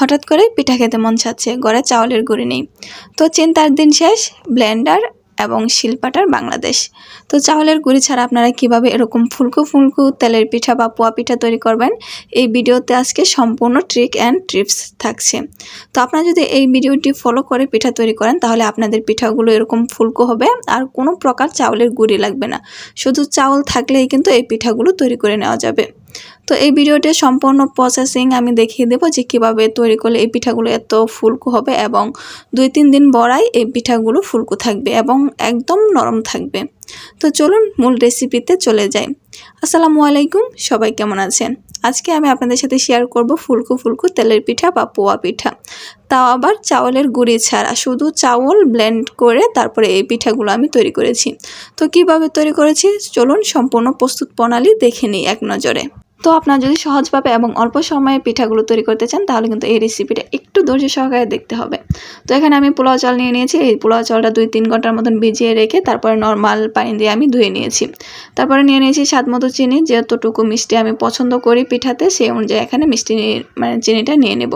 হঠাৎ করে পিঠা খেতে মন চাচ্ছে, গড়ে চাউলের গুঁড়ি নেই। তো চিন্তার দিন শেষ, ব্লেন্ডার এবং শিলপাটার বাংলাদেশ। তো চাউলের গুঁড়ি ছাড়া আপনারা কীভাবে এরকম ফুলকো ফুলকো তেলের পিঠা বা পোয়া পিঠা তৈরি করবেন? এই ভিডিওতে আজকে সম্পূর্ণ ট্রিক অ্যান্ড টিপস থাকছে। তো আপনারা যদি এই ভিডিওটি ফলো করে পিঠা তৈরি করেন, তাহলে আপনাদের পিঠাগুলো এরকম ফুলকো হবে, আর কোনো প্রকার চাউলের গুঁড়ি লাগবে না। শুধু চাউল থাকলেই কিন্তু এই পিঠাগুলো তৈরি করে নেওয়া যাবে। তো এই ভিডিওতে সম্পূর্ণ প্রসেসিং আমি দেখিয়ে দেবো যে কীভাবে তৈরি করলে এই পিঠাগুলো এত ফুলকু হবে এবং দুই তিন দিন বড়াই এই পিঠাগুলো ফুলকু থাকবে এবং একদম নরম থাকবে। তো চলুন মূল রেসিপিতে চলে যাই। আসসালামু আলাইকুম, সবাই কেমন আছেন? আজকে আমি আপনাদের সাথে শেয়ার করব ফুলকো ফুলকো তেলের পিঠা বা পোয়া পিঠা। তাও আবার চাউলের গুঁড়ি ছাড়া, শুধু চাউল ব্লেন্ড করে তারপরে এই পিঠাগুলো আমি তৈরি করেছি। তো কীভাবে তৈরি করেছি? চলুন সম্পূর্ণ প্রস্তুত প্রণালী দেখে নিই এক নজরে। তো আপনারা যদি সহজভাবে এবং অল্প সময়ে পিঠাগুলো তৈরি করতে চান, তাহলে কিন্তু এই রেসিপিটা একটু ধৈর্য সহকারে দেখতে হবে। তো এখানে আমি পোলাও চাল নিয়ে নিয়েছি। এই পোলাও চালটা দুই তিন ঘণ্টার মতন ভিজিয়ে রেখে তারপরে নর্মাল পানি দিয়ে আমি ধুয়ে নিয়েছি। তারপরে নিয়ে নিয়েছি স্বাদ মতো চিনি। যতটুকু মিষ্টি আমি পছন্দ করি পিঠাতে সেই অনুযায়ী এখানে মিষ্টি মানে চিনিটা নিয়ে নেব।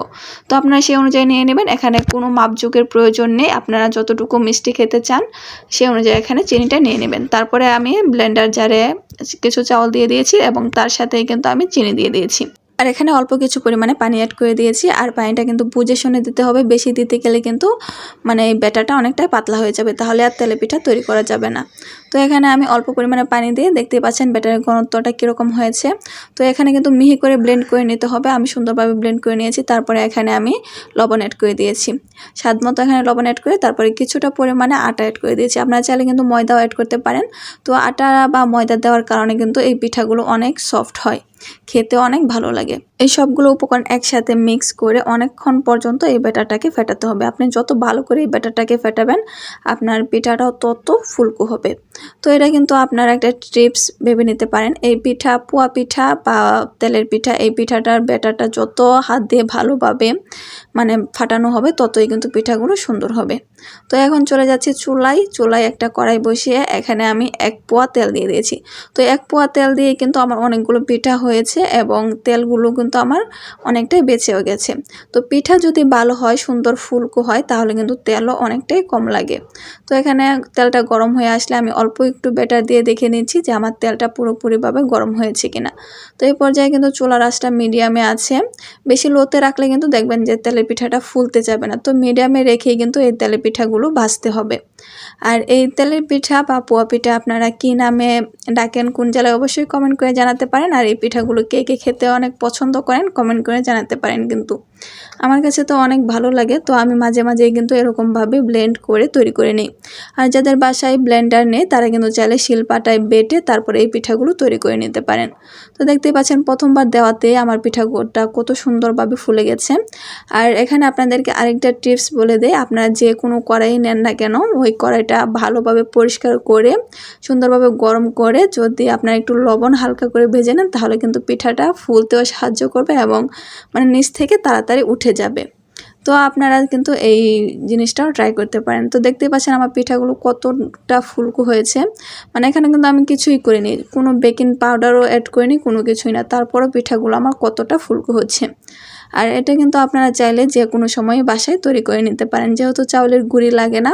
তো আপনারা সেই অনুযায়ী নিয়ে নেবেন। এখানে কোনো মাপযুগের প্রয়োজন নেই। আপনারা যতটুকু মিষ্টি খেতে চান সেই অনুযায়ী এখানে চিনিটা নিয়ে নেবেন। তারপরে আমি ব্লেন্ডার জারে কিছু চাউল দিয়ে দিয়েছি এবং তার সাথে কিন্তু আমি চিনি দিয়ে দিয়েছি। আর এখানে অল্প কিছু পরিমাণে পানি অ্যাড করে দিয়েছি আর পানিটা কিন্তু বুঝে শুনে দিতে হবে। বেশি দিতে গেলে কিন্তু মানে এই ব্যাটারটা অনেকটাই পাতলা হয়ে যাবে। তাহলে আর তেলে পিঠা তৈরি করা যাবে না। তো এখানে আমি অল্প পরিমাণে পানি দিয়ে দেখতে পাচ্ছেন ব্যাটারের ঘনত্বটা কীরকম হয়েছে। তো এখানে কিন্তু মিহি করে ব্লেন্ড করে নিতে হবে। আমি সুন্দরভাবে ব্লেন্ড করে নিয়েছি। তারপরে এখানে আমি লবণ অ্যাড করে দিয়েছি। স্বাদ মতো এখানে লবণ অ্যাড করে তারপরে কিছুটা পরিমাণে আটা অ্যাড করে দিয়েছি। আপনারা চাইলে কিন্তু ময়দাও অ্যাড করতে পারেন। তো আটা বা ময়দা দেওয়ার কারণে কিন্তু এই পিঠাগুলো অনেক সফট হয়। খেতে অনেক ভালো লাগে। এই সবগুলো উপকরণ একসাথে মিক্স করে অনেকক্ষণ পর্যন্ত এই ব্যাটারটাকে ফেটাতে হবে। আপনি যত ভালো করে এই ব্যাটারটাকে ফেটাবেন, আপনার পিঠাটাও তত ফুলকো হবে। তো এটা কিন্তু আপনার একটা টিপস ভেবে নিতে পারেন। এই পিঠা, পোয়া পিঠা বা তেলের পিঠা, এই পিঠাটার ব্যাটারটা যত হাত দিয়ে ভালোভাবে মানে ফাটানো হবে, ততই কিন্তু পিঠাগুলো সুন্দর হবে। তো এখন চলে যাচ্ছি চুলাই চুলায় একটা কড়াই বসিয়ে এখানে আমি এক পোয়া তেল দিয়ে দিয়েছি। তো এক পোয়া তেল দিয়ে কিন্তু আমার অনেকগুলো পিঠা হয়েছে এবং তেলগুলো কিন্তু আমার অনেকটাই বেঁচেও গেছে। তো পিঠা যদি ভালো হয়, সুন্দর ফুলকো হয়, তাহলে কিন্তু তেলও অনেকটাই কম লাগে। তো এখানে তেলটা গরম হয়ে আসলে আমি অল্প একটু ব্যাটার দিয়ে দেখে নিচ্ছি যে আমার তেলটা পুরোপুরিভাবে গরম হয়েছে কিনা। তো এই পর্যায়ে কিন্তু চুলা রাসটা মিডিয়ামে আছে। বেশি লোতে রাখলে কিন্তু দেখবেন যে তেলের পিঠাটা ফুলতে যাবে না। তো মিডিয়ামে রেখেই কিন্তু এই তেলের পিঠাগুলো ভাজতে হবে। আর এই তেলের পিঠা বা পোয়া পিঠা আপনারা কি নামে ডাকেন, কোন জেলায় অবশ্যই কমেন্ট করে জানাতে পারেন। আর এই পিঠাগুলো কে কে খেতে অনেক পছন্দ করেন কমেন্ট করে জানাতে পারেন কিন্তু। আমার কাছে তো অনেক ভালো লাগে, তো আমি মাঝে মাঝেই কিন্তু এরকমভাবে ব্লেন্ড করে তৈরি করে নিই। আর যাদের বাসায় ব্লেন্ডার নেই, তারা কিন্তু চাইলে শিলপাটায় বেটে তারপরে এই পিঠাগুলো তৈরি করে নিতে পারেন। তো দেখতে পাচ্ছেন, প্রথমবার দেওয়াতে আমার পিঠাগুলোটা কত সুন্দরভাবে ফুলে গেছে। আর এখানে আপনাদেরকে আরেকটা টিপস বলে দেয় আপনারা যে কোনো কড়াই নেন না কেন, ওই কড়াইটা ভালোভাবে পরিষ্কার করে, সুন্দরভাবে গরম করে যদি আপনার একটু লবণ হালকা করে ভেজে নেন, তাহলে কিন্তু পিঠাটা ফুলতেও সাহায্য করবে এবং মানে নিচ থেকে তাড়াতাড়ি উঠে যাবে। তো আপনারা কিন্তু এই জিনিসটাও ট্রাই করতে পারেন। তো দেখতে পাচ্ছেন আমার পিঠাগুলো কতটা ফুলকো হয়েছে। মানে এখানে কিন্তু আমি কিছুই করিনি। কোনো বেকিং পাউডারও অ্যাড করিনি, কোনো কিছুই না। তারপরও পিঠাগুলো আমার কতটা ফুলকো হচ্ছে। আর এটা কিন্তু আপনারা চাইলে যে কোনো সময় বাসায় তৈরি করে নিতে পারেন। যেহেতু চাউলের গুঁড়ি লাগে না,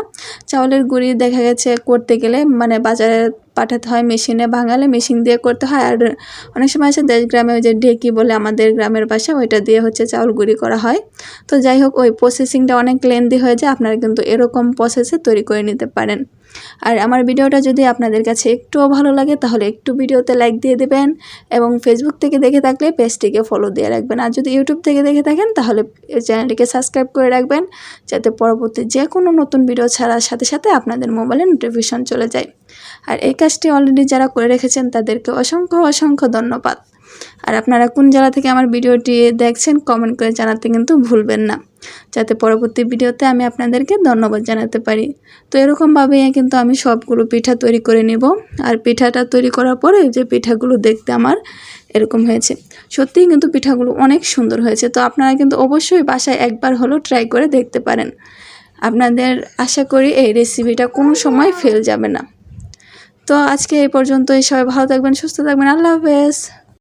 চাউলের গুঁড়ি দেখা গেছে করতে গেলে মানে বাজারে পাঠাতে হয় মেশিনে ভাঙালে মেশিন দিয়ে করতে হয়। আর অনেক সময় আছে দেশ গ্রামে ওই যে ঢেকি বলে আমাদের গ্রামের বাসা ওইটা দিয়ে হচ্ছে চাউল গুঁড়ি করা হয়। তো যাই হোক, ওই প্রসেসিংটা অনেক লেন্দি হয়ে যায়, আপনারা কিন্তু এরকম প্রসেসে তৈরি করে নিতে পারেন। আর আমার ভিডিওটা যদি আপনাদের কাছে একটুও ভালো লাগে, তাহলে একটু ভিডিওতে লাইক দিয়ে দেবেন এবং ফেসবুক থেকে দেখে থাকলে পেজটিকে ফলো দিয়ে রাখবেন। আর যদি ইউটিউব থেকে দেখে থাকেন, তাহলে চ্যানেলটিকে সাবস্ক্রাইব করে রাখবেন, যাতে পরবর্তী যে কোনো নতুন ভিডিও ছাড়ার সাথে সাথে আপনাদের মোবাইলে নোটিফিকেশন চলে যায়। আর এই কাজটি অলরেডি যারা করে রেখেছেন, তাদেরকে অসংখ্য অসংখ্য ধন্যবাদ। আর আপনারা কোন জেলা থেকে আমার ভিডিওটি দেখছেন কমেন্ট করে জানাতে কিন্তু ভুলবেন না। যাতে পরবর্তী ভিডিওতে আমি আপনাদেরকে ধন্যবাদ জানাতে পারি। তো এরকমভাবেই কিন্তু আমি সবগুলো পিঠা তৈরি করে নিব। আর পিঠাটা তৈরি করার পরে যে পিঠাগুলো দেখতে আমার এরকম হয়েছে। সত্যিই কিন্তু পিঠাগুলো অনেক সুন্দর হয়েছে। তো আপনারা কিন্তু অবশ্যই বাসায় একবার হলো ট্রাই করে দেখতে পারেন। আপনাদের আশা করি এই রেসিপিটা কোনো সময় ফেল যাবে না। তো আজকে এই পর্যন্তই। সবাই ভালো থাকবেন, সুস্থ থাকবেন। আল্লাহ হাফেজ।